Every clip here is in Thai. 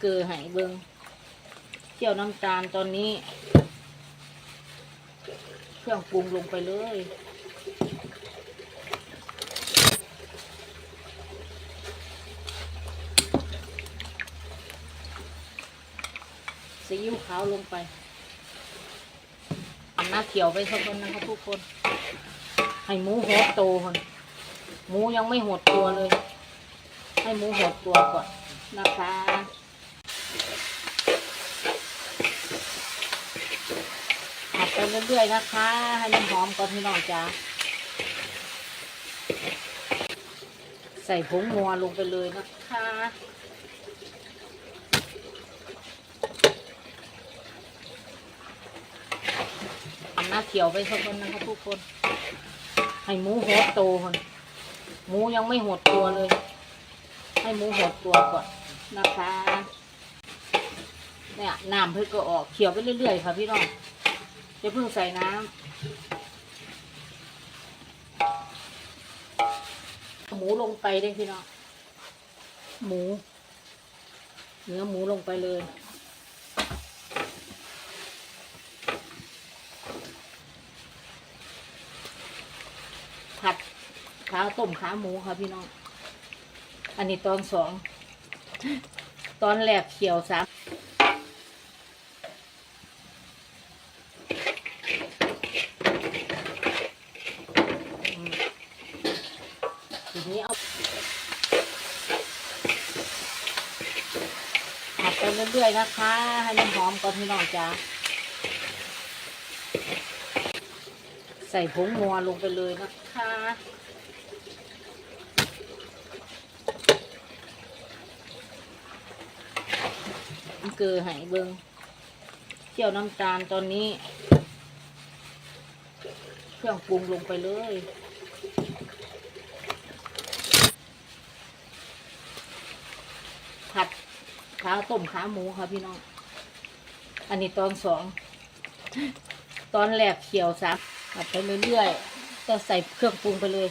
เกลือให้เบิงเจียวน้ำตาลตอนนี้ เครื่องปรุงลงไปเลยซีอิ๊วขาวลงไปอันน้าเขียวไปสักคนนะครับทุกคน ให้หมูหดโตคนหมูยังไม่หดตัวเลย ให้หมูหดตัวก่อนนะคะผัดไป เรื่อยๆนะคะ ให้มันหอมก่อนพี่น้องจ้าใส่ผงงัวลงไปเลยนะคะอันน้าเขียวไปสักคนนะครับทุกคน ให้หมูหดโตคนหมูยังไม่หดตัวเลย ให้หมูหดตัวก่อนนะคะเนี่ยน้ำเพิ่งก็ออกเขียวไปเรื่อยๆค่ะพี่น้อง จะเพิ่งใส่น้ำหมูลงไปได้พี่น้องหมู เนื้อหมูลงไปเลยผัดขาต้มขาหมูค่ะพี่น้อง อันนี้ตอนสอง ตอนแรกเขียวสามอืมทีนี้เอาผัดไป เรื่อยๆนะคะ ให้มันหอมก่อนพี่น้องจ้าใส่ผงงัวลงไปเลยนะคะ เกลือให้เบิงเจียวน้ำตาลตอนนี้ เครื่องปรุงลงไปเลย ผัดขาต้มขาหมูค่ะพี่น้อง อันนี้ตอนสอง ตอนแรกเขียวสามผัดไปเรื่อยๆก็ใส่เครื่องปรุงไปเลย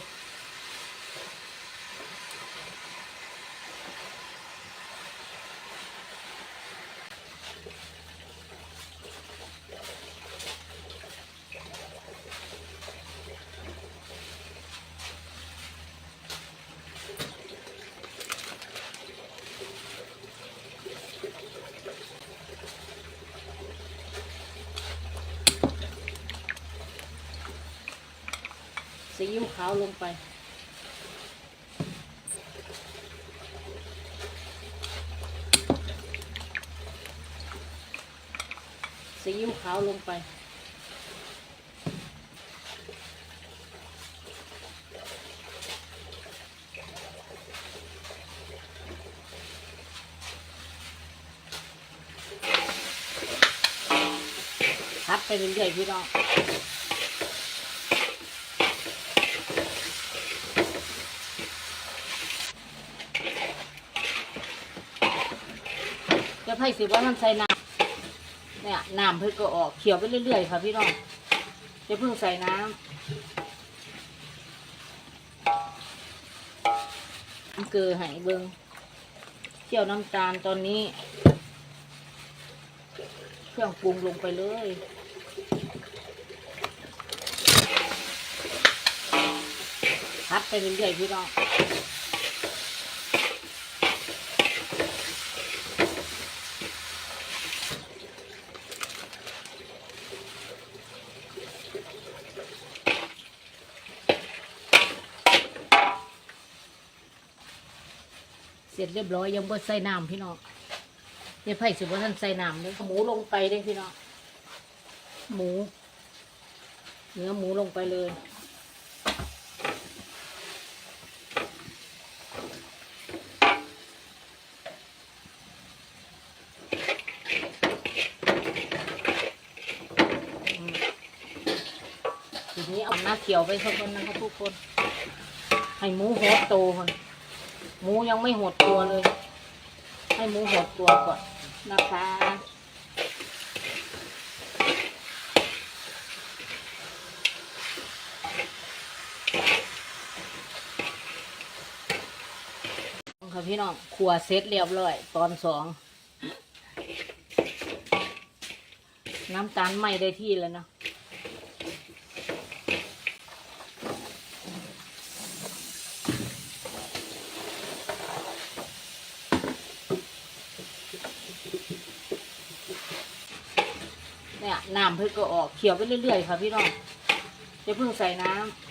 ซีอิ๊วขาวลงไป ซีอิ๊วขาวลงไป พัดไปเรื่อยๆพี่น้อง ไพ่สิว่ามันใส่น้ำเนี่ยน้ำเพิ่งก็ออกเขียวไปเรื่อยๆค่ะพี่น้องจะเพิ่งใส่น้ำเกลือให้เบิงเจียวน้ำตาลตอนนี้ เครื่องปรุงลงไปเลยพัดไปเรื่อยๆพี่น้อง เสร็จเรียบร้อยยังบ่ใส่น้ำพี่น้องเดี๋ยวไผ่สิบ่ท่านใส่น้ำเลยหมูลงไปได้พี่น้องหมู เนื้อหมูลงไปเลยอืมทีนี้เอาหน้าเขียวไปสักคนนะครับทุกคน ให้หมูหดโตคน หมูยังไม่หดตัวเลย ให้หมูหดตัวก่อนนะคะ ค่ะพี่น้องขัวเซตเรียบร้อย ตอนสอง น้ำตาลไม่ได้ที่แล้วเนาะ เนี่ยน้ำเพิ่งก็ออกเขียวไปเรื่อยๆค่ะพี่น้องจะเพิ่งใส่น้ำ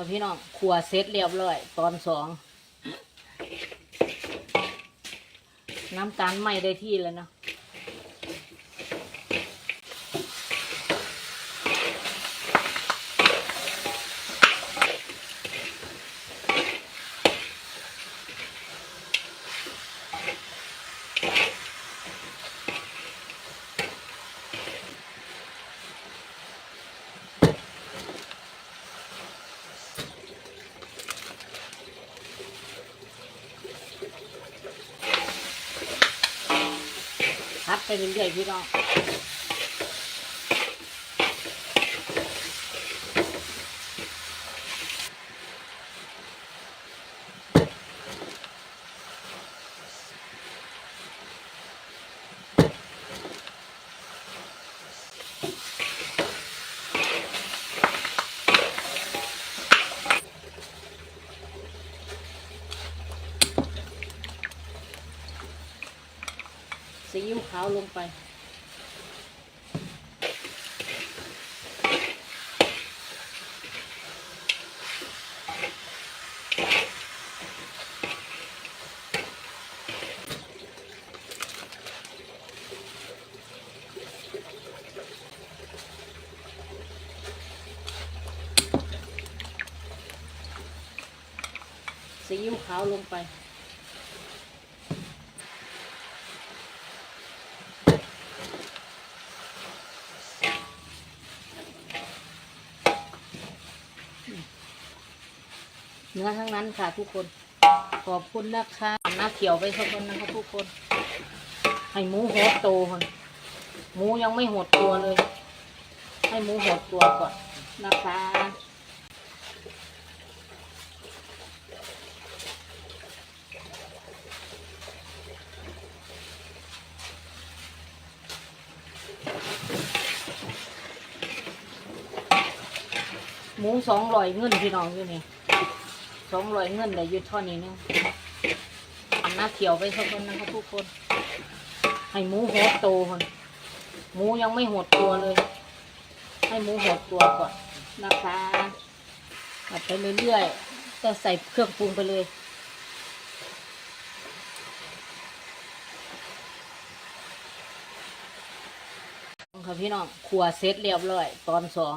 ค่ะพี่น้องขัวเสร็จเรียบร้อย ตอนสอง น้ำตาลไหม่ได้ที่แล้วเนาะ พัดไปเรื่อยๆพี่น้อง ขาวลงไป ซีอิ๊วขาวลงไป นื้อทั้งนั้นค่ะทุกคน ขอบคุณนะคะหน้าเขียวไปสักคนนะคะทุกคน ให้หมูหดโตคนหมูยังไม่หดตัวเลย ให้หมูหดตัวก่อนนะคะหมูสองร้อยเงินพี่น้องอยู่นี่ สองร้อยเงินได้ยุดท่านี้นึงหน้าเขียวไปสักคนนะคะทุกคน ให้หมูหดโตคนหมูยังไม่หดตัวเลย ให้หมูหดตัวก่อนนะคะผัดไปเรื่อยๆก็ใส่เครื่องปรุงไปเลยค่ะพี่น้องขัวเสร็จเรียบร้อย ตอนสอง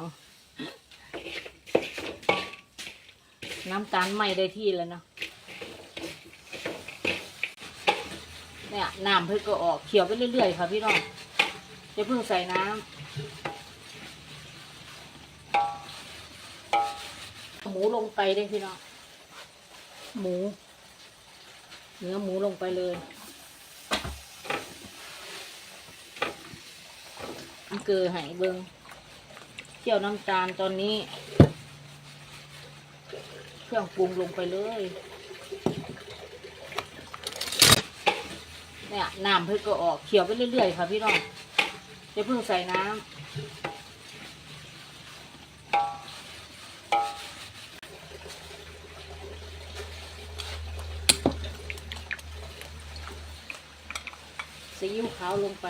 น้ำตาลไม่ได้ที่แล้วเนาะเนี่ยน้ำเพิ่งก็ออกเขียวไปเรื่อยๆค่ะพี่น้องจะเพิ่งใส่น้ำหมูลงไปได้พี่น้องหมู เนื้อหมูลงไปเลยเกลือให้เบิงเคี่ยวน้ำตาลตอนนี้ รื่องปรุงลงไปเลย เนี่ยน้ำเพิ่งก็ออกเขียวไปเรื่อยๆค่ะพี่น้องจะเพิ่งใส่น้ำซีอิ๊วขาวลงไป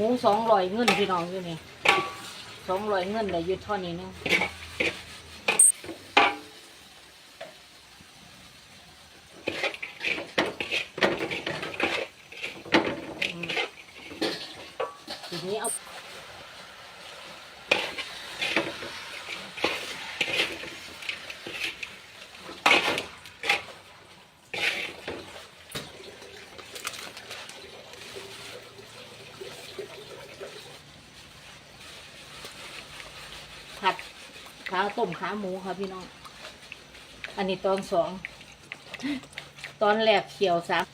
หมูสองร้อยเงินพี่น้องอยู่นี่สองร้อยเงินได้อยืดท่อนี้นึงาวต้มขาหมูค่ะพี่น้อง อันนี้ตอนสอง ตอนแรกเขียวสาม